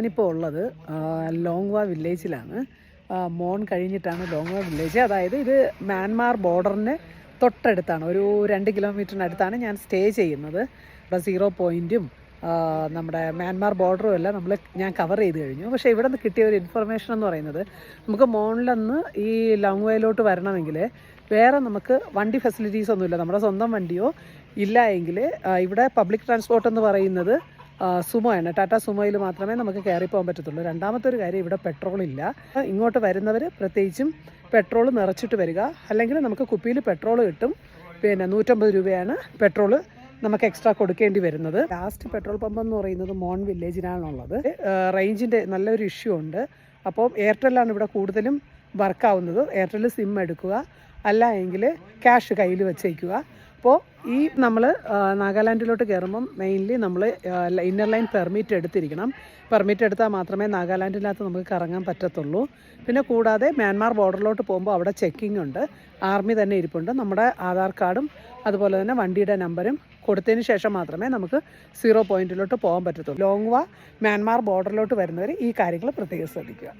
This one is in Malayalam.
ഞാനിപ്പോൾ ഉള്ളത് ലോങ്വ വില്ലേജിലാണ്. മോൺ കഴിഞ്ഞിട്ടാണ് ലോങ്വ വില്ലേജ്. അതായത് ഇത് മ്യാൻമാർ ബോർഡറിന് തൊട്ടടുത്താണ് ഒരു രണ്ട് കിലോമീറ്ററിനടുത്താണ് ഞാൻ സ്റ്റേ ചെയ്യുന്നത്. ഇവിടെ സീറോ പോയിന്റും നമ്മുടെ മ്യാൻമാർ ബോർഡറും എല്ലാം നമ്മൾ ഞാൻ കവർ ചെയ്ത് കഴിഞ്ഞു. പക്ഷേ ഇവിടെ നിന്ന് കിട്ടിയ ഒരു ഇൻഫർമേഷൻ എന്ന് പറയുന്നത് നമുക്ക് മോണിലൊന്ന് ഈ ലോങ്വേയിലോട്ട് വരണമെങ്കിൽ വേറെ നമുക്ക് വണ്ടി ഫെസിലിറ്റീസ് ഒന്നുമില്ല. നമ്മുടെ സ്വന്തം വണ്ടിയോ ഇല്ല എങ്കിൽ ഇവിടെ പബ്ലിക് ട്രാൻസ്പോർട്ട് എന്ന് പറയുന്നത് സുമോയാണ്. ടാറ്റ സുമോയിൽ മാത്രമേ നമുക്ക് കയറി പോകാൻ പറ്റത്തുള്ളൂ. രണ്ടാമത്തെ ഒരു കാര്യം ഇവിടെ പെട്രോൾ ഇല്ല. ഇങ്ങോട്ട് വരുന്നവർ പ്രത്യേകിച്ചും പെട്രോൾ നിറച്ചിട്ട് വരിക. അല്ലെങ്കിൽ നമുക്ക് കുപ്പിയിൽ പെട്രോൾ കിട്ടും. പിന്നെ നൂറ്റമ്പത് രൂപയാണ് പെട്രോൾ നമുക്ക് എക്സ്ട്രാ കൊടുക്കേണ്ടി വരുന്നത്. ലാസ്റ്റ് പെട്രോൾ പമ്പ് എന്ന് പറയുന്നത് മോൺ വില്ലേജിനാണുള്ളത് റേഞ്ചിന്റെ നല്ലൊരു ഇഷ്യൂ ഉണ്ട്. അപ്പോൾ എയർടെല്ലാണ് ഇവിടെ കൂടുതലും വർക്കാവുന്നത് എയർടെൽ സിം എടുക്കുക. അല്ല എങ്കിൽ ക്യാഷ് കയ്യിൽ വെച്ചേക്കുക. അപ്പോൾ ഈ നമ്മൾ നാഗാലാൻഡിലോട്ട് കയറുമ്പം മെയിൻലി നമ്മൾ ഇന്നർ ലൈൻ പെർമിറ്റ് എടുത്തിരിക്കണം. പെർമിറ്റ് എടുത്താൽ മാത്രമേ നാഗാലാൻഡിനകത്ത് നമുക്ക് കറങ്ങാൻ പറ്റത്തുള്ളൂ. പിന്നെ കൂടാതെ മ്യാൻമാർ ബോർഡറിലോട്ട് പോകുമ്പോൾ അവിടെ ചെക്കിംഗ് ഉണ്ട്. ആർമി തന്നെ ഇരിപ്പുണ്ട്. നമ്മുടെ ആധാർ കാർഡും അതുപോലെ തന്നെ വണ്ടിയുടെ നമ്പരും കൊടുത്തതിന് ശേഷം മാത്രമേ നമുക്ക് സീറോ പോയിന്റിലോട്ട് പോകാൻ പറ്റത്തുള്ളൂ. ലോങ്വ മ്യാൻമാർ ബോർഡറിലോട്ട് വരുന്നവർ ഈ കാര്യങ്ങൾ പ്രത്യേകം ശ്രദ്ധിക്കുക.